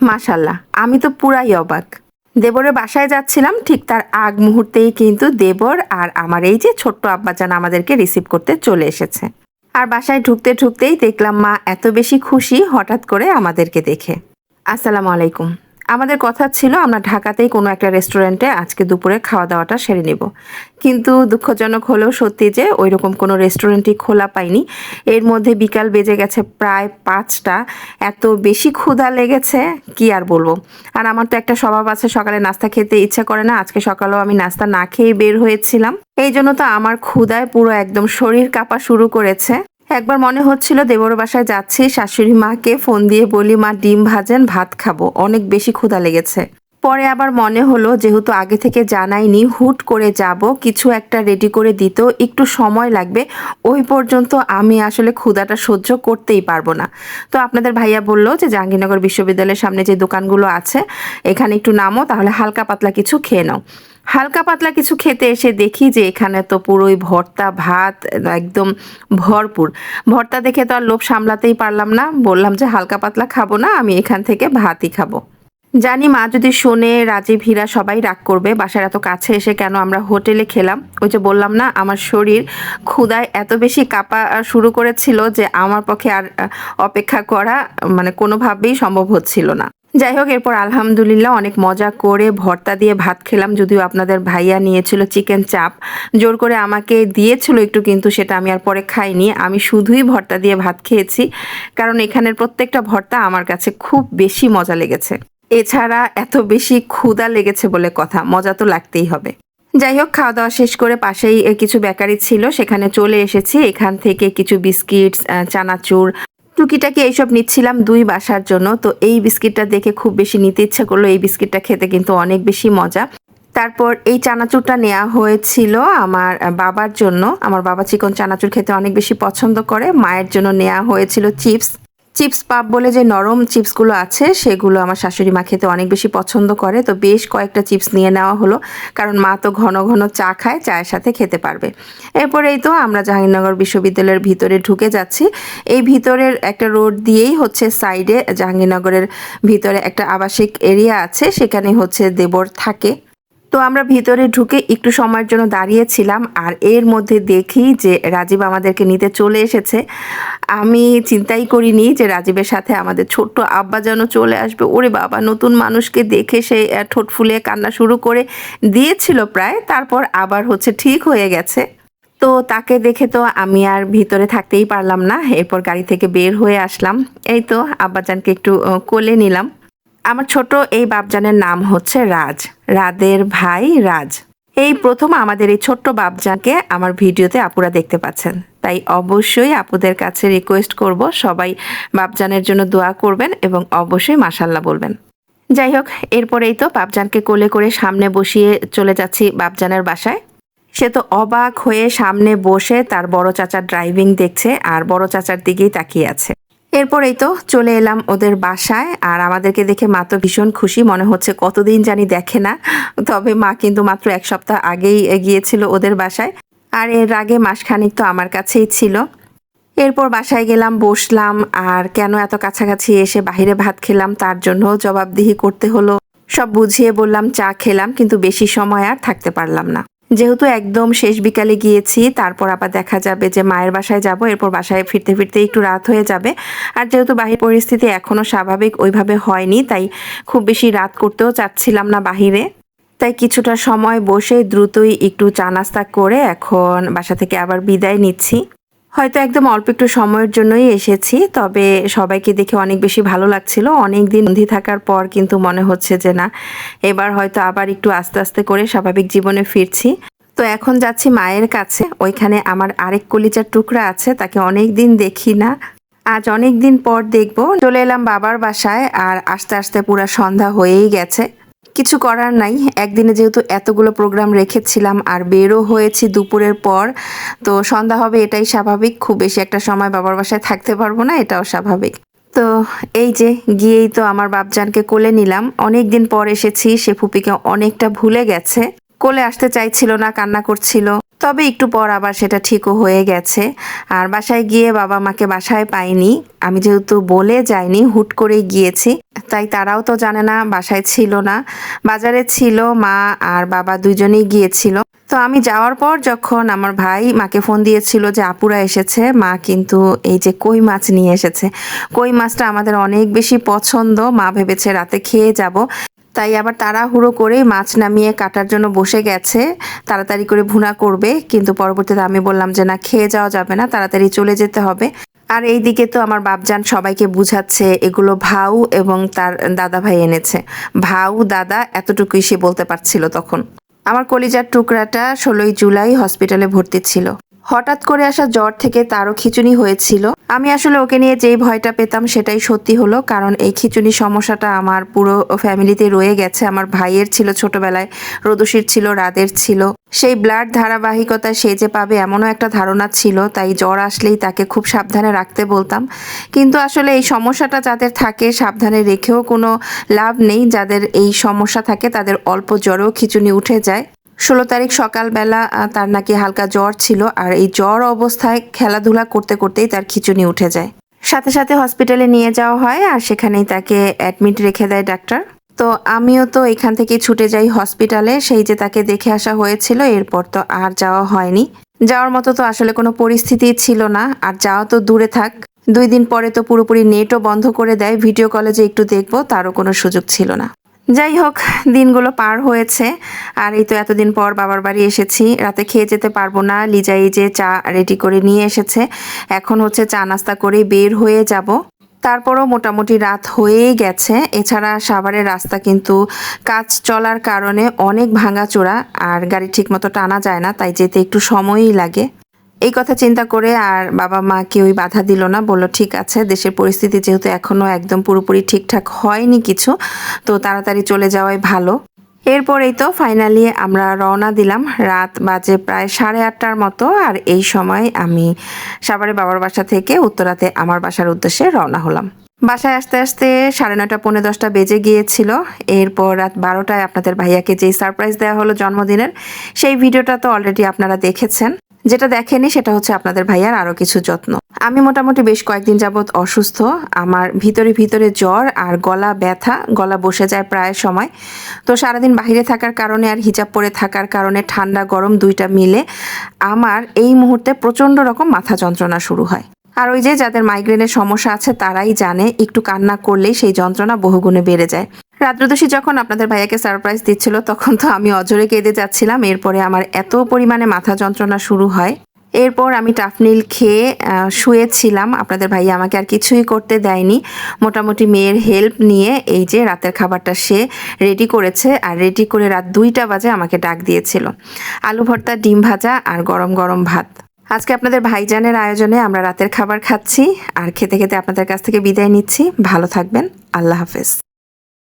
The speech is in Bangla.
মাশাল্লাহ, আমি তো পুরাই অবাক। দেবরের বাসায় যাচ্ছিলাম, ঠিক তার আগ মুহূর্তেই কিন্তু দেবর আর আমার এই যে ছোট্ট আব্বাজান আমাদেরকে রিসিভ করতে চলে এসেছে। আর বাসায় ঢুকতে ঢুকতেই দেখলাম মা এত বেশি খুশি হঠাৎ করে আমাদেরকে দেখে। আসসালামু আলাইকুম। আমাদের কথা ছিল, আমরা ঢাকাতেই কোনো একটা রেস্টুরেন্টে আজকে দুপুরে খাওয়া দাওয়াটা সেরে নেব। কিন্তু দুঃখজনক হলেও সত্যি যে ওই রকম কোনো রেস্টুরেন্টই খোলা পাইনি। এর মধ্যে বিকাল বেজে গেছে প্রায় পাঁচটা। এত বেশি ক্ষুধা লেগেছে, কি আর বলব? আর আমার তো একটা স্বভাব আছে, সকালে নাস্তা খেতে ইচ্ছা করে না, আজকে সকালেও আমি নাস্তা না খেয়ে বের হয়েছিলাম। এই জন্য তো আমার ক্ষুধায় পুরো একদম শরীর কাঁপা শুরু করেছে। একবার মনে হচ্ছিল দেবর বাসায় যাচ্ছি, শাশুড়ি মাকে ফোন দিয়ে বলি, মা, ডিম ভাজেন, ভাত খাব। অনেক বেশি ক্ষুধা লেগেছে। পরে আবার মনে হলো, যেহেতু আগে থেকে জানাইনি, হুট করে যাব, কিছু একটা রেডি করে দিতেও একটু সময় লাগবে, ওই পর্যন্ত আমি আসলে ক্ষুধাটা সহ্য করতেই পারব না। তো আপনাদের ভাইয়া বলল যে, জাহাঙ্গীরনগর বিশ্ববিদ্যালয়ের সামনে যে দোকানগুলো আছে, এখানে একটু নামো, তাহলে হালকা পাতলা কিছু খেয়ে নাও। হালকা পাতলা কিছু খেতে এসে দেখি যে এখানে তো পুরোই ভর্তা, ভাত, একদম ভরপুর। ভর্তা দেখে তো আর লোভ সামলাতেই পারলাম না। বললাম যে হালকা পাতলা খাব না, আমি এখান থেকে ভাতই খাব। জানি মা যদি শোনে রাজীব হীরা সবাই রাগ করবে, বাসার এত কাছে এসে কেন আমরা হোটেলে খেলাম? ওই যে বললাম না, আমার শরীর ক্ষুদায় এত বেশি কাঁপা শুরু করেছিল যে আমার পক্ষে আর অপেক্ষা করা মানে কোনোভাবেই সম্ভব হচ্ছিল না। যাই হোক, এরপর আলহামদুলিল্লাহ অনেক মজা করে ভর্তা দিয়ে ভাত খেলাম, যদিও আপনাদের ভাইয়া নিয়েছিল চিকেন চাপ। জোর করে আমাকে দিয়েছিল একটু, কিন্তু সেটা আমি আর পরে খাইনি। আমি শুধুই ভর্তা দিয়ে ভাত খেয়েছি, কারণ এখানের প্রত্যেকটা ভর্তা আমার কাছে খুব বেশি মজা লেগেছে। এছাড়া এত বেশি ক্ষুধা লেগেছে বলে কথা, মজা তো লাগতেই হবে। যাই হোক খাওয়া দাওয়া শেষ করে পাশেই কিছু বেকারি ছিল, সেখানে চলে এসেছি। এখান থেকে কিছু বিস্কিটস চানাচুর টুকিটাকি এইসব নিচ্ছিলাম দুই বাসার জন্য। তো এই বিস্কিটটা দেখে খুব বেশি নিতে ইচ্ছে করল। এই বিস্কিটটা খেতে কিন্তু অনেক বেশি মজা। তারপর এই চানাচুরটা নেওয়া হয়েছিল আমার বাবার জন্য। আমার বাবা চিকন চানাচুর খেতে অনেক বেশি পছন্দ করে। মায়ের জন্য নেওয়া হয়েছিল চিপস। চিপস পাপ বলে যে নরম চিপসগুলো আছে, সেগুলো আমার শাশুড়ি মা খেতে অনেক বেশি পছন্দ করে। তো বেশ কয়েকটা চিপস নিয়ে নেওয়া হলো, কারণ মা তো ঘন ঘন চা খায়, চায়ের সাথে খেতে পারবে। এরপরেই তো আমরা জাহাঙ্গীরনগর বিশ্ববিদ্যালয়ের ভিতরে ঢুকে যাচ্ছি। এই ভিতরের একটা রোড দিয়েই হচ্ছে সাইডে জাহাঙ্গীরনগরের ভিতরে একটা আবাসিক এরিয়া আছে, সেখানে হচ্ছে দেবর থাকে। তো আমরা ভিতরে ঢুকে একটু সময়ের জন্য দাঁড়িয়েছিলাম আর এর মধ্যে দেখি যে রাজীব আমাদেরকে নিতে চলে এসেছে। আমি চিন্তাই করিনি যে রাজীবের সাথে আমাদের ছোট্ট আব্বা যেন চলে আসবে। ওরে বাবা, নতুন মানুষকে দেখে সে ঠোঁট ফুলে কান্না শুরু করে দিয়েছিল প্রায়, তারপর আবার হচ্ছে ঠিক হয়ে গেছে। তো তাকে দেখে তো আমি আর ভিতরে থাকতেই পারলাম না। এরপর গাড়ি থেকে বের হয়ে আসলাম। এই তো আব্বাজানকে একটু কোলে নিলাম। আমার ছোট এই বাপজানের নাম হচ্ছে রাজ। রাদের ভাই রাজ। এই প্রথম আমাদের এই ছোট্ট বাপজানকে আমার ভিডিওতে আপুরা দেখতে পাচ্ছেন। তাই অবশ্যই আপুদের কাছে রিকোয়েস্ট করব, সবাই বাপজানের জন্য দোয়া করবেন এবং অবশ্যই মাসাল্লাহ বলবেন। যাই হোক, এরপরেই তো বাপজানকে কোলে করে সামনে বসিয়ে চলে যাচ্ছি বাপজানের বাসায়। সে তো অবাক হয়ে সামনে বসে তার বড় চাচার ড্রাইভিং দেখছে আর বড় চাচার দিকেই তাকিয়ে আছে। এরপরেই তো চলে এলাম ওদের বাসায়, আর আমাদেরকে দেখে মা তো ভীষণ খুশি, মনে হচ্ছে কতদিন জানি দেখে না। তবে মা কিন্তু মাত্র এক সপ্তাহ আগেই গিয়েছিল ওদের বাসায়, আর এর আগে মাসখানিক তো আমার কাছেই ছিল। এরপর বাসায় গেলাম, বসলাম, আর কেন এত কাছাকাছি এসে বাইরে ভাত খেলাম, তার জন্য জবাবদিহি করতে হলো। সব বুঝিয়ে বললাম, চা খেলাম, কিন্তু বেশি সময় আর থাকতে পারলাম না। যেহেতু একদম শেষ বিকালে গিয়েছি, তারপর আবার দেখা যাবে যে মায়ের বাসায় যাব, এরপর বাসায় ফিরতে ফিরতে একটু রাত হয়ে যাবে। আর যেহেতু বাহির পরিস্থিতি এখনও স্বাভাবিক, ওইভাবে হয়নি, তাই খুব বেশি রাত করতেও চাচ্ছিলাম না বাহিরে। তাই কিছুটা সময় বসে দ্রুতই একটু চা নাস্তা করে এখন বাসা থেকে আবার বিদায় নিচ্ছি। হয়তো একদম অল্প একটু সময়ের জন্যই এসেছি, তবে সবাইকে দেখে অনেক বেশি ভালো লাগছিল। অনেক দিন থাকার পর কিন্তু মনে হচ্ছে যে না, এবার হয়তো আবার একটু আস্তে আস্তে করে স্বাভাবিক জীবনে ফিরছি। তো এখন যাচ্ছি মায়ের কাছে, ওইখানে আমার আরেক কলিজার টুকরা আছে, তাকে অনেক দিন দেখি না। আজ অনেক দিন পর দেখব। চলে এলাম বাবার বাসায়, আর আস্তে আস্তে পুরো সন্ধ্যা হয়েই গেছে। কিছু করার নাই। একদিনে যেহেতু এতগুলো প্রোগ্রাম রেখেছিলাম আর বেরও হয়েছি দুপুরের পর, তো সন্ধ্যা হবে এটাই স্বাভাবিক। খুব বেশি একটা সময় বাবার বাসায় থাকতে পারব না, এটাও স্বাভাবিক। তো এই যে গিয়েই তো আমার বাপজানকে কোলে নিলাম। অনেক দিন পর এসেছি, সে ফুপিকে অনেকটা ভুলে গেছে। কোলে আসতে চাইছিল না, কান্না করছিল। তবে একটু পর আবার সেটা ঠিকও হয়ে গেছে। আর বাসায় গিয়ে বাবা মাকে বাসায় পাইনি। আমি যেহেতু বলে যাইনি, হুট করেই গিয়েছি। তাই তারাও তো জানে না, বাসায় ছিল না। বাজারে ছিল মা আর বাবা দুজনেই গিয়েছিল। তো আমি যাওয়ার পর যখন আমার ভাই মাকে ফোন দিয়েছিল যে আপুরা এসেছে, মা কিন্তু এই যে কই মাছ নিয়ে এসেছে। কই মাছটা আমাদের অনেক বেশি পছন্দ, মা ভেবেছে রাতে খেয়ে যাব। তাই আবার তাড়াহুড়ো করেই মাছ নামিয়ে কাটার জন্য বসে গেছে। তাড়াতাড়ি করে ভুনা করবে, কিন্তু পরবর্তীতে আমি বললাম যে, না, খেয়ে যাওয়া যাবে না, তাড়াতাড়ি চলে যেতে হবে। আর এই দিকে তো আমার বাপজান সবাইকে বুঝাচ্ছে, এগুলো ভাউ এবং তার দাদা ভাই এনেছে। ভাউ, দাদা, এতটুকুই সে বলতে পারছিল তখন। আমার কলিজার টুকরাটা ষোলোই জুলাই হসপিটালে ভর্তি ছিল। হঠাৎ করে আসা জ্বর থেকে তারও খিচুনি হয়েছিল। আমি আসলে ওকে নিয়ে যেই ভয়টা পেতাম সেটাই সত্যি হলো, কারণ এই খিচুনি সমস্যাটা আমার পুরো ফ্যামিলিতে রয়ে গেছে। আমার ভাইয়ের ছিল ছোটবেলায়, রদুশির ছিল, রাদের ছিল। সেই ব্লাড ধারাবাহিকতা সে যে পাবে এমনও একটা ধারণা ছিল, তাই জ্বর আসলেই তাকে খুব সাবধানে রাখতে বলতাম। কিন্তু আসলে এই সমস্যাটা যাদের থাকে, সাবধানে রেখেও কোনো লাভ নেই। যাদের এই সমস্যা থাকে, তাদের অল্প জ্বরেও খিচুনি উঠে যায়। ষোলো তারিখ সকালবেলা তার নাকি হালকা জ্বর ছিল আর এই জ্বর অবস্থায় খেলাধুলা করতে করতেই তার খিচুনি উঠে যায়। সাথে সাথে হসপিটালে নিয়ে যাওয়া হয় আর সেখানেই তাকে অ্যাডমিট রেখে দেয় ডাক্তার। তো আমিও তো এখান থেকে ছুটে যাই হসপিটালে, সেই যে তাকে দেখে আসা হয়েছিল, এরপর তো আর যাওয়া হয়নি। যাওয়ার মতো তো আসলে কোনো পরিস্থিতি ছিল না, আর যাওয়া তো দূরে থাক। দুই দিন পরে তো পুরোপুরি নেটও বন্ধ করে দেয়, ভিডিও কলে যে একটু দেখব, তারও কোনো সুযোগ ছিল না। যাই হোক, দিনগুলো পার হয়েছে। আর এই তো এতদিন পর বাবার বাড়ি এসেছি। রাতে খেয়ে যেতে পারব না। লিজা এই যে চা রেডি করে নিয়ে এসেছে। এখন হচ্ছে চা নাস্তা করে বের হয়ে যাব। তারপরও মোটামুটি রাত হয়েই গেছে। এছাড়া সাভারের রাস্তা কিন্তু কাজ চলার কারণে অনেক ভাঙাচোরা। আর গাড়ি ঠিকমতো টানা যায় না, তাই যেতে একটু সময়ই লাগে। এই কথা চিন্তা করে আর বাবা মা কেউই বাধা দিল না, বলল, ঠিক আছে, দেশের পরিস্থিতি যেহেতু এখনও একদম পুরোপুরি ঠিকঠাক হয়নি কিছু, তো তাড়াতাড়ি চলে যাওয়াই ভালো। এরপরেই তো ফাইনালি আমরা রওনা দিলাম, রাত বাজে প্রায় সাড়ে আটটার মতো, আর এই সময় আমি সাভারে বাবার বাসা থেকে উত্তরাতে আমার বাসার উদ্দেশ্যে রওনা হলাম। বাসায় আসতে আসতে সাড়ে নয়টা, পৌনে দশটা বেজে গিয়েছিল। এরপর রাত বারোটায় আপনাদের ভাইয়াকে যেই সারপ্রাইজ দেওয়া হলো জন্মদিনের, সেই ভিডিওটা তো অলরেডি আপনারা দেখেছেন। যেটা দেখেনি সেটা হচ্ছে আপনাদের ভাইয়ার আরও কিছু যত্ন। আমি মোটামুটি বেশ কয়েকদিন যাবৎ অসুস্থ। আমার ভিতরে ভিতরে জ্বর আর গলা ব্যথা, গলা বসে যায় প্রায় সময়। তো সারাদিন বাহিরে থাকার কারণে আর হিজাব পরে থাকার কারণে ঠান্ডা গরম দুইটা মিলে আমার এই মুহূর্তে প্রচণ্ড রকম মাথা যন্ত্রণা শুরু হয়। আর ওই যে যাদের মাইগ্রেনের সমস্যা আছে তারাই জানে, একটু কান্না করলেই সেই যন্ত্রণা বহুগুণে বেড়ে যায়। রাত্রদোষী যখন আপনাদের ভাইয়াকে সারপ্রাইজ দিচ্ছিল, তখন তো আমি অজরে কেঁদে যাচ্ছিলাম। এরপরে আমার এত পরিমাণে মাথা যন্ত্রণা শুরু হয়। এরপর আমি টাফনিল খেয়ে শুয়েছিলাম। আপনাদের ভাইয়া আমাকে আর কিছুই করতে দেয়নি। মোটামুটি মেয়ের হেল্প নিয়ে এই যে রাতের খাবারটা সে রেডি করেছে আর রেডি করে রাত দুইটা বাজে আমাকে ডাক দিয়েছিল। আলু ভর্তা, ডিম ভাজা আর গরম গরম ভাত। আজকে আপনাদের ভাইজানের আয়োজনে আমরা রাতের খাবার খাচ্ছি আর খেতে খেতে আপনাদের কাছ থেকে বিদায় নিচ্ছি। ভালো থাকবেন। আল্লাহ হাফেজ।